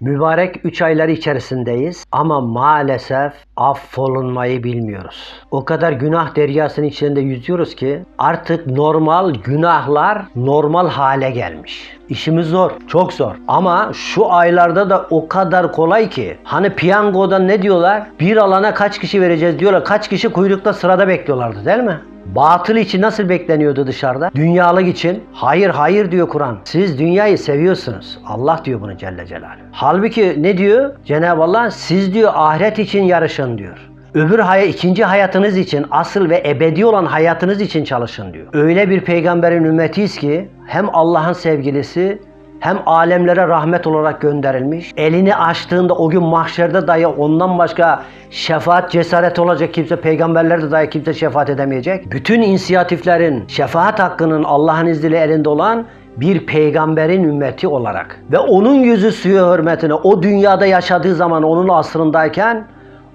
Mübarek 3 ayları içerisindeyiz ama maalesef affolunmayı bilmiyoruz. O kadar günah deryasının içinde yüzüyoruz ki artık normal günahlar normal hale gelmiş. İşimiz zor, çok zor. Ama şu aylarda da o kadar kolay ki. Hani piyangoda ne diyorlar? Bir alana kaç kişi vereceğiz diyorlar. Kaç kişi kuyrukta sırada bekliyorlardı değil mi? Batıl için nasıl bekleniyordu dışarıda? Dünyalık için. Hayır hayır diyor Kur'an. Siz dünyayı seviyorsunuz. Allah diyor bunu Celle Celaluhu. Halbuki ne diyor? Cenab-ı Allah siz diyor ahiret için yarışın diyor. Öbür hay ikinci hayatınız için, asıl ve ebedi olan hayatınız için çalışın diyor. Öyle bir peygamberin ümmetiyiz ki hem Allah'ın sevgilisi hem alemlere rahmet olarak gönderilmiş. Elini açtığında o gün mahşerde dahi ondan başka şefaat cesaret olacak kimse, peygamberlerde dahi kimse şefaat edemeyecek. Bütün inisiyatiflerin, şefaat hakkının Allah'ın izniyle elinde olan bir peygamberin ümmeti olarak ve onun yüzü suyu hürmetine o dünyada yaşadığı zaman onun asrındayken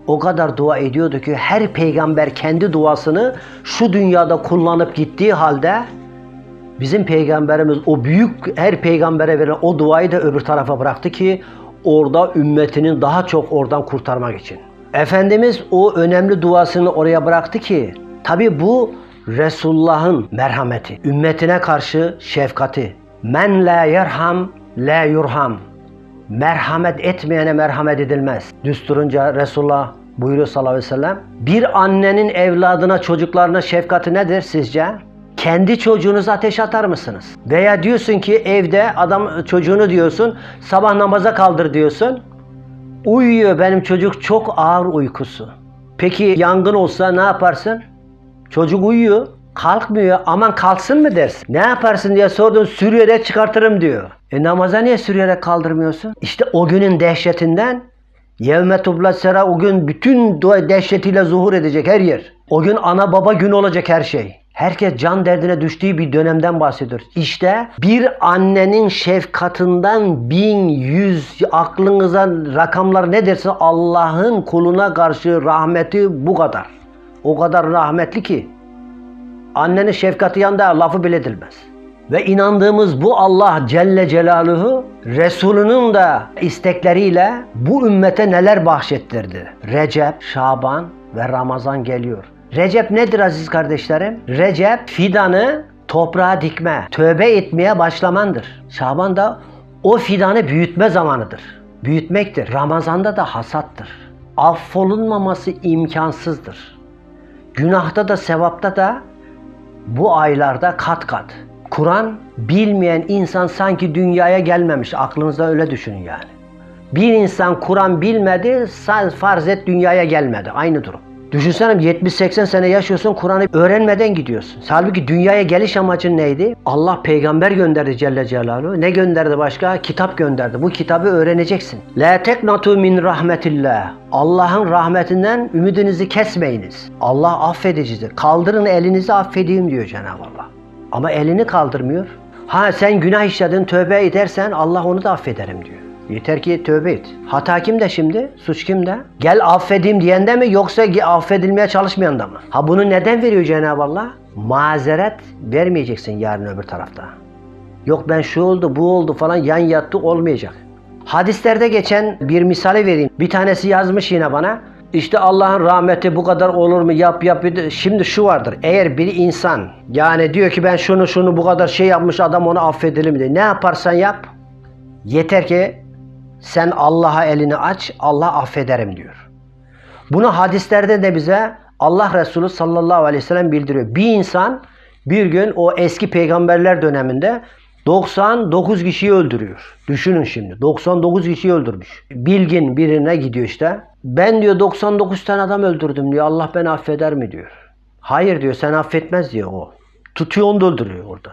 o kadar dua ediyordu ki her peygamber kendi duasını şu dünyada kullanıp gittiği halde Bizim peygamberimiz o büyük her peygambere verilen o duayı da öbür tarafa bıraktı ki orada ümmetinin daha çok oradan kurtarmak için. Efendimiz o önemli duasını oraya bıraktı ki tabi bu Resulullah'ın merhameti, ümmetine karşı şefkati. Men la yerham la yurham. Merhamet etmeyene merhamet edilmez. Düsturunca Resulullah buyuruyor sallallahu aleyhi ve sellem. Bir annenin evladına, çocuklarına şefkati nedir sizce? Kendi çocuğunuzu ateş atar mısınız? Veya diyorsun ki evde adam çocuğunu diyorsun sabah namaza kaldır diyorsun. Uyuyor benim çocuk çok ağır uykusu. Peki yangın olsa ne yaparsın? Çocuk uyuyor. Kalkmıyor. Aman kalksın mı dersin? Ne yaparsın diye sordun. Sürüyerek çıkartırım diyor. E namaza niye sürüyerek kaldırmıyorsun? İşte o günün dehşetinden Yevme tublat sera o gün bütün dehşetiyle zuhur edecek her yer. O gün ana baba gün olacak her şey. Herkes can derdine düştüğü bir dönemden bahsediyoruz. İşte bir annenin şefkatinden bin yüz aklınıza rakamlar ne derse Allah'ın kuluna karşı rahmeti bu kadar. O kadar rahmetli ki annenin şefkati yanında lafı bile edilmez. Ve inandığımız bu Allah Celle Celaluhu Resulünün de istekleriyle bu ümmete neler bahşettirdi. Recep, Şaban ve Ramazan geliyor. Recep nedir aziz kardeşlerim? Recep fidanı toprağa dikme, tövbe etmeye başlamandır. Şaban da o fidanı büyütme zamanıdır. Büyütmektir. Ramazanda da hasattır. Affolunmaması imkansızdır. Günahta da sevapta da bu aylarda kat kat. Kur'an bilmeyen insan sanki dünyaya gelmemiş. Aklınızda öyle düşünün yani. Bir insan Kur'an bilmedi, farz et dünyaya gelmedi. Aynı durum. Düşünsene 70-80 sene yaşıyorsun Kur'an'ı öğrenmeden gidiyorsun. Halbuki dünyaya geliş amacın neydi? Allah peygamber gönderdi Celle Celaluhu. Ne gönderdi başka? Kitap gönderdi. Bu kitabı öğreneceksin. La teknatu min rahmetillah. Allah'ın rahmetinden ümidinizi kesmeyiniz. Allah affedicidir. Kaldırın elinizi affedeyim diyor Cenab-ı Allah. Ama elini kaldırmıyor. Ha sen günah işledin tövbe edersen Allah onu da affederim diyor. Yeter ki tövbe et. Hata kimde şimdi? Suç kimde? Gel affedeyim diyende mi yoksa affedilmeye çalışmayan da mı? Ha bunu neden veriyor Cenab-ı Allah? Mazeret vermeyeceksin yarın öbür tarafta. Yok ben şu oldu bu oldu falan yan yattı olmayacak. Hadislerde geçen bir misali vereyim. Bir tanesi yazmış yine bana. İşte Allah'ın rahmeti bu kadar olur mu yap yap. Şimdi şu vardır. Eğer bir insan yani diyor ki ben şunu şunu bu kadar şey yapmış adam onu affedelim diye. Ne yaparsan yap. Yeter ki sen Allah'a elini aç, Allah affederim diyor. Bunu hadislerde de bize Allah Resulü sallallahu aleyhi ve sellem bildiriyor. Bir insan bir gün o eski peygamberler döneminde 99 kişiyi öldürüyor. Düşünün şimdi 99 kişiyi öldürmüş. Bilgin birine gidiyor işte. Ben diyor 99 tane adam öldürdüm diyor. Allah beni affeder mi diyor. Hayır diyor sen affetmez diyor o. Tutuyor onu da öldürüyor orada.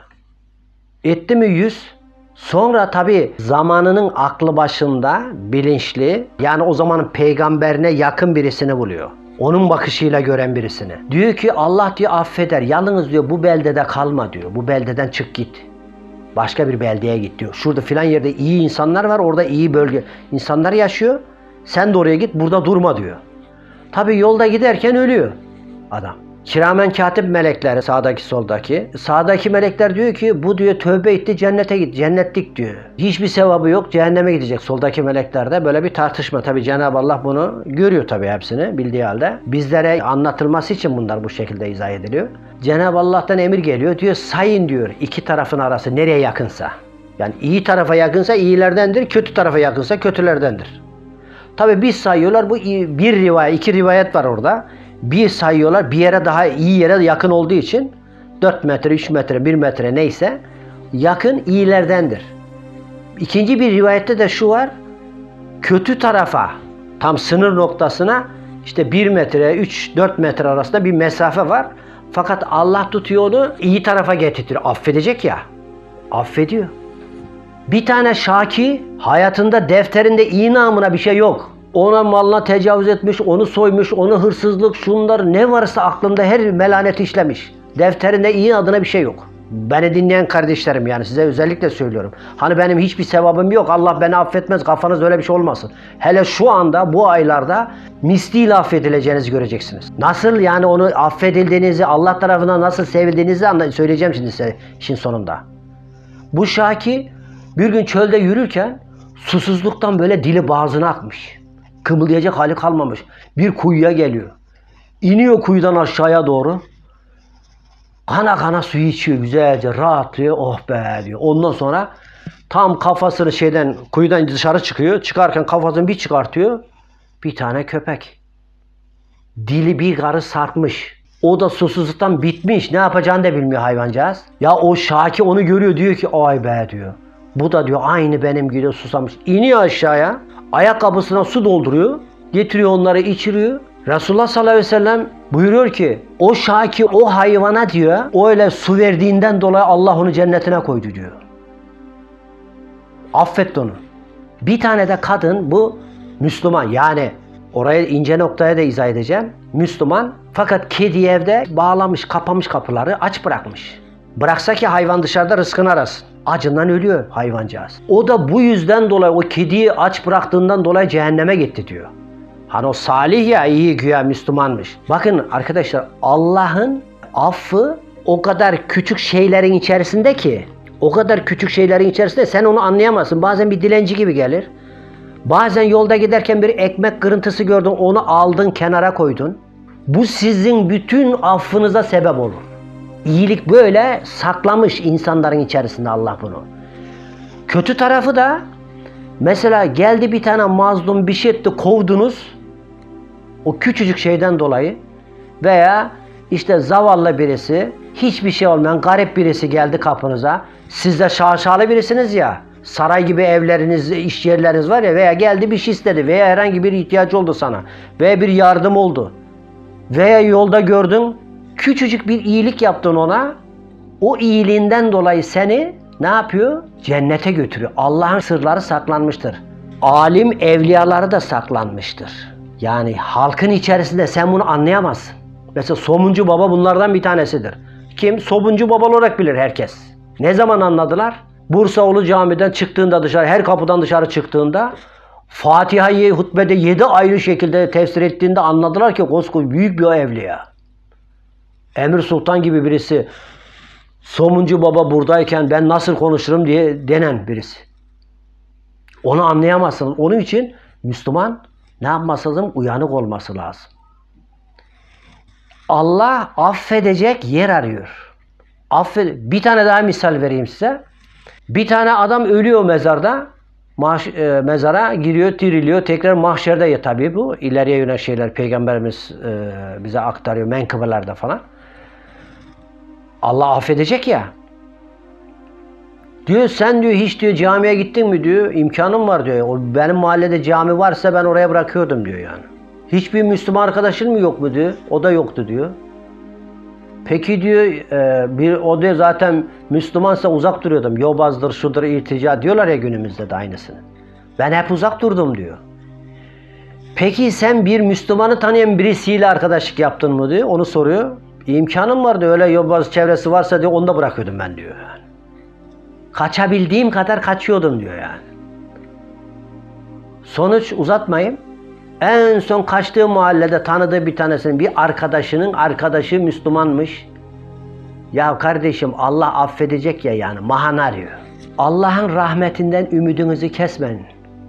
Etti mi 100? Sonra tabi zamanının aklı başında bilinçli yani o zamanın peygamberine yakın birisini buluyor. Onun bakışıyla gören birisini. Diyor ki Allah diyor affeder. Yalnız diyor bu beldede kalma diyor. Bu beldeden çık git. Başka bir beldeye git diyor. Şurada filan yerde iyi insanlar var. Orada iyi bölge insanlar yaşıyor. Sen de oraya git burada durma diyor. Tabi yolda giderken ölüyor adam. Kiramen katip melekleri sağdaki soldaki. Sağdaki melekler diyor ki bu diyor tövbe etti cennete git. Cennetlik diyor. Hiçbir sevabı yok cehenneme gidecek. Soldaki meleklerde böyle bir tartışma. Tabi Cenab-ı Allah bunu görüyor tabi hepsini bildiği halde. Bizlere anlatılması için bunlar bu şekilde izah ediliyor. Cenab-ı Allah'tan emir geliyor. Diyor sayın diyor iki tarafın arası nereye yakınsa. Yani iyi tarafa yakınsa iyilerdendir, kötü tarafa yakınsa kötülerdendir. Tabi bir sayıyorlar bu bir rivayet, iki rivayet var orada. Bir sayıyorlar bir yere daha iyi yere yakın olduğu için 4 metre, 3 metre, 1 metre neyse yakın iyilerdendir. İkinci bir rivayette de şu var. Kötü tarafa tam sınır noktasına işte 1 metre, 3-4 metre arasında bir mesafe var. Fakat Allah tutuyor onu iyi tarafa getirtiyor. Affedecek ya. Affediyor. Bir tane Şaki hayatında defterinde iyi namına bir şey yok. Ona malına tecavüz etmiş, onu soymuş, onu hırsızlık, şunlar ne varsa aklında her melanet işlemiş. Defterinde iyi adına bir şey yok. Beni dinleyen kardeşlerim yani size özellikle söylüyorum. Hani benim hiçbir sevabım yok. Allah beni affetmez. Kafanızda öyle bir şey olmasın. Hele şu anda bu aylarda misliyle affedileceğinizi göreceksiniz. Nasıl yani onu affedildiğinizi, Allah tarafından nasıl sevildiğinizi anla- söyleyeceğim şimdi size işin sonunda. Bu Şaki bir gün çölde yürürken susuzluktan böyle dili boğazına akmış. Kımıldayacak hali kalmamış. Bir kuyuya geliyor. İniyor kuyudan aşağıya doğru. Kana kana suyu içiyor güzelce rahatlıyor. Oh be diyor. Ondan sonra tam kafasını şeyden kuyudan dışarı çıkıyor. Çıkarken kafasını bir çıkartıyor. Bir tane köpek. Dili bir karı sarkmış. O da susuzluktan bitmiş. Ne yapacağını da bilmiyor hayvancağız. Ya o Şaki onu görüyor diyor ki ay be diyor. Bu da diyor aynı benim gibi susamış. İniyor aşağıya. Ayakkabısına su dolduruyor. Getiriyor onları içiriyor. Resulullah sallallahu aleyhi ve sellem buyuruyor ki o Şaki o hayvana diyor o öyle su verdiğinden dolayı Allah onu cennetine koydu diyor. Affetti onu. Bir tane de kadın bu Müslüman yani oraya ince noktaya da izah edeceğim. Müslüman fakat kedi evde bağlamış kapamış kapıları aç bırakmış. Bıraksa ki hayvan dışarıda rızkını arasın. Acından ölüyor hayvancağız. O da bu yüzden dolayı o kediyi aç bıraktığından dolayı cehenneme gitti diyor. Hani o salih ya iyi güya Müslümanmış. Bakın arkadaşlar Allah'ın affı o kadar küçük şeylerin içerisinde ki o kadar küçük şeylerin içerisinde sen onu anlayamazsın. Bazen bir dilenci gibi gelir. Bazen yolda giderken bir ekmek kırıntısı gördün onu aldın kenara koydun. Bu sizin bütün affınıza sebep olur. İyilik böyle saklamış insanların içerisinde Allah bunu. Kötü tarafı da mesela geldi bir tane mazlum bir şey etti kovdunuz. O küçücük şeyden dolayı veya işte zavallı birisi hiçbir şey olmayan garip birisi geldi kapınıza. Siz de şaşalı birisiniz ya. Saray gibi evleriniz, iş yerleriniz var ya veya geldi bir şey istedi veya herhangi bir ihtiyaç oldu sana veya bir yardım oldu. Veya yolda gördün küçücük bir iyilik yaptın ona. O iyiliğinden dolayı seni ne yapıyor? Cennete götürüyor. Allah'ın sırları saklanmıştır. Alim evliyaları da saklanmıştır. Yani halkın içerisinde sen bunu anlayamazsın. Mesela Somuncu Baba bunlardan bir tanesidir. Kim? Somuncu Baba olarak bilir herkes. Ne zaman anladılar? Bursaoğlu camiden çıktığında dışarı, her kapıdan dışarı çıktığında Fatiha'yı hutbede yedi ayrı şekilde tefsir ettiğinde anladılar ki koskoca büyük bir evliya. Emir Sultan gibi birisi Somuncu Baba buradayken ben nasıl konuşurum diye denen birisi. Onu anlayamazsınız. Onun için Müslüman ne yapması lazım? Uyanık olması lazım. Allah affedecek yer arıyor. Affed bir tane daha misal vereyim size. Bir tane adam ölüyor mezarda. Mahş, e, mezara giriyor, diriliyor. Tekrar mahşerde ya tabii bu. ileriye yönelik şeyler Peygamberimiz e, bize aktarıyor menkıbelerde falan. Allah affedecek ya. Diyor sen diyor hiç diyor camiye gittin mi diyor. imkanım var diyor. O benim mahallede cami varsa ben oraya bırakıyordum diyor yani. Hiçbir Müslüman arkadaşın mı yok mu diyor. O da yoktu diyor. Peki diyor e, bir o diyor zaten Müslümansa uzak duruyordum. Yobazdır, şudur, irtica diyorlar ya günümüzde de aynısını. Ben hep uzak durdum diyor. Peki sen bir Müslümanı tanıyan birisiyle arkadaşlık yaptın mı diyor. Onu soruyor. İmkanım var diyor. Öyle yobaz çevresi varsa diyor onu da bırakıyordum ben diyor. Yani. Kaçabildiğim kadar kaçıyordum diyor yani. Sonuç uzatmayayım. En son kaçtığı mahallede tanıdığı bir tanesinin bir arkadaşının arkadaşı Müslümanmış. Ya kardeşim Allah affedecek ya yani mahan arıyor. Allah'ın rahmetinden ümidinizi kesmeyin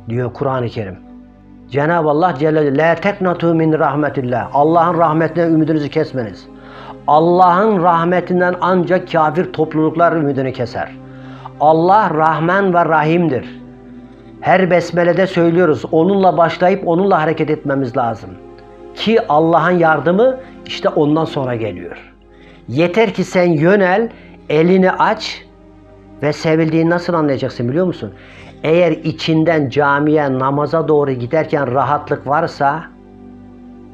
diyor Kur'an-ı Kerim. Cenab-ı Allah Celle la teknatu min rahmetillah. Allah'ın rahmetinden ümidinizi kesmeniz. Allah'ın rahmetinden ancak kafir topluluklar ümidini keser. Allah Rahman ve Rahim'dir. Her besmelede söylüyoruz. Onunla başlayıp onunla hareket etmemiz lazım. Ki Allah'ın yardımı işte ondan sonra geliyor. Yeter ki sen yönel, elini aç ve sevildiğini nasıl anlayacaksın biliyor musun? Eğer içinden camiye, namaza doğru giderken rahatlık varsa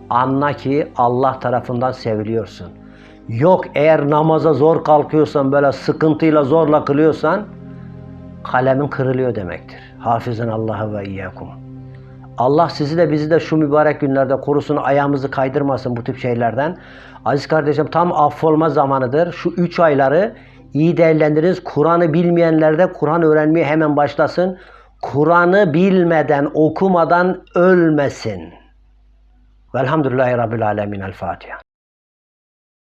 anla ki Allah tarafından seviliyorsun. Yok eğer namaza zor kalkıyorsan böyle sıkıntıyla zorla kılıyorsan kalemin kırılıyor demektir. Hafizan Allah'a ve iyyakum. Allah sizi de bizi de şu mübarek günlerde korusun, ayağımızı kaydırmasın bu tip şeylerden. Aziz kardeşim tam affolma zamanıdır. Şu üç ayları iyi değerlendiriniz. Kur'an'ı bilmeyenler de Kur'an öğrenmeye hemen başlasın. Kur'an'ı bilmeden, okumadan ölmesin. Velhamdülillahi Rabbil Alemin. El Fatiha.